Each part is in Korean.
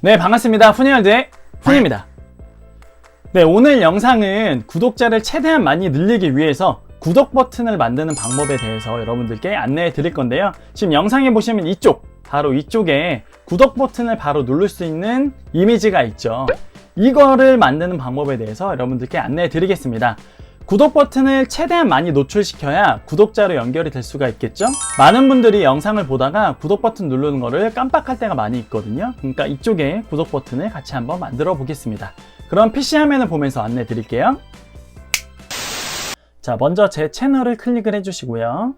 네, 반갑습니다. 푸니월드의 푸니입니다. 네, 오늘 영상은 구독자를 최대한 많이 늘리기 위해서 구독 버튼을 만드는 방법에 대해서 여러분들께 안내해 드릴 건데요. 지금 영상에 보시면 이쪽, 바로 이쪽에 구독 버튼을 바로 누를 수 있는 이미지가 있죠. 이거를 만드는 방법에 대해서 여러분들께 안내해 드리겠습니다. 구독 버튼을 최대한 많이 노출시켜야 구독자로 연결이 될 수가 있겠죠? 많은 분들이 영상을 보다가 구독 버튼 누르는 거를 깜빡할 때가 많이 있거든요. 그러니까 이쪽에 구독 버튼을 같이 한번 만들어 보겠습니다. 그럼 PC 화면을 보면서 안내 드릴게요. 자, 먼저 제 채널을 클릭을 해주시고요.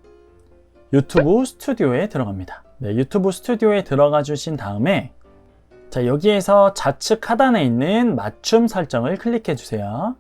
유튜브 스튜디오에 들어갑니다. 네, 유튜브 스튜디오에 들어가 주신 다음에 자, 여기에서 좌측 하단에 있는 맞춤 설정을 클릭해 주세요.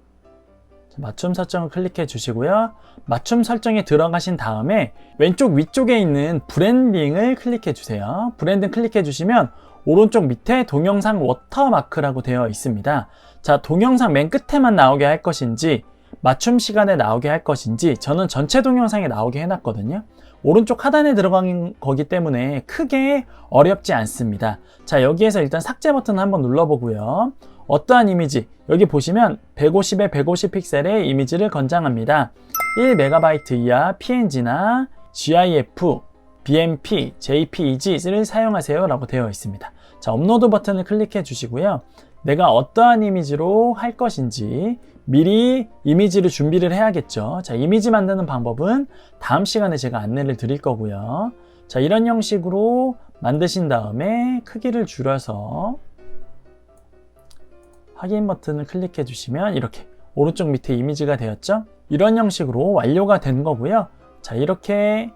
맞춤 설정을 클릭해 주시고요. 맞춤 설정에 들어가신 다음에 왼쪽 위쪽에 있는 브랜딩을 클릭해 주세요. 브랜딩 클릭해 주시면 오른쪽 밑에 동영상 워터마크라고 되어 있습니다. 자, 동영상 맨 끝에만 나오게 할 것인지 맞춤 시간에 나오게 할 것인지 저는 전체 동영상에 나오게 해놨거든요. 오른쪽 하단에 들어간 거기 때문에 크게 어렵지 않습니다. 자, 여기에서 일단 삭제 버튼 한번 눌러보고요. 어떠한 이미지, 여기 보시면 150에 150 픽셀의 이미지를 권장합니다. 1MB 이하 PNG나 GIF, BMP, JPEG를 사용하세요 라고 되어 있습니다. 자, 업로드 버튼을 클릭해 주시고요. 내가 어떠한 이미지로 할 것인지 미리 이미지를 준비를 해야겠죠. 자, 이미지 만드는 방법은 다음 시간에 제가 안내를 드릴 거고요. 자, 이런 형식으로 만드신 다음에 크기를 줄여서 확인 버튼을 클릭해 주시면 이렇게 오른쪽 밑에 이미지가 되었죠? 이런 형식으로 완료가 된 거고요. 자, 이렇게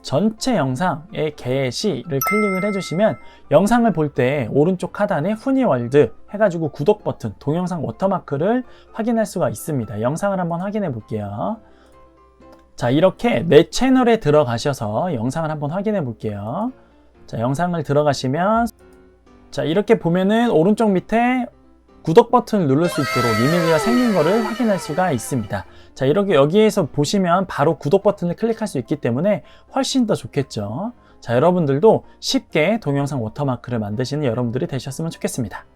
전체 영상의 게시를 클릭을 해주시면 영상을 볼 때 오른쪽 하단에 후니월드 해가지고 구독 버튼, 동영상 워터마크를 확인할 수가 있습니다. 영상을 한번 확인해 볼게요. 자, 이렇게 내 채널에 들어가셔서 영상을 한번 확인해 볼게요. 자, 영상을 들어가시면 자, 이렇게 보면은 오른쪽 밑에 구독 버튼을 누를 수 있도록 이미지가 생긴 거를 확인할 수가 있습니다. 자, 이렇게 여기에서 보시면 바로 구독 버튼을 클릭할 수 있기 때문에 훨씬 더 좋겠죠. 자, 여러분들도 쉽게 동영상 워터마크를 만드시는 여러분들이 되셨으면 좋겠습니다.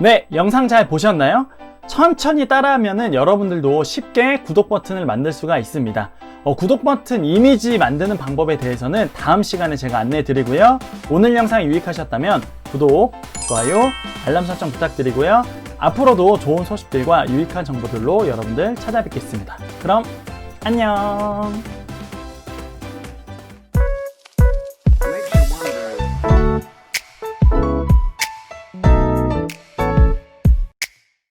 네, 영상 잘 보셨나요? 천천히 따라하면은 여러분들도 쉽게 구독 버튼을 만들 수가 있습니다. 어, 구독 버튼 이미지 만드는 방법에 대해서는 다음 시간에 제가 안내해 드리고요. 오늘 영상이 유익하셨다면 구독, 좋아요, 알람 설정 부탁드리고요. 앞으로도 좋은 소식들과 유익한 정보들로 여러분들 찾아뵙겠습니다. 그럼 안녕!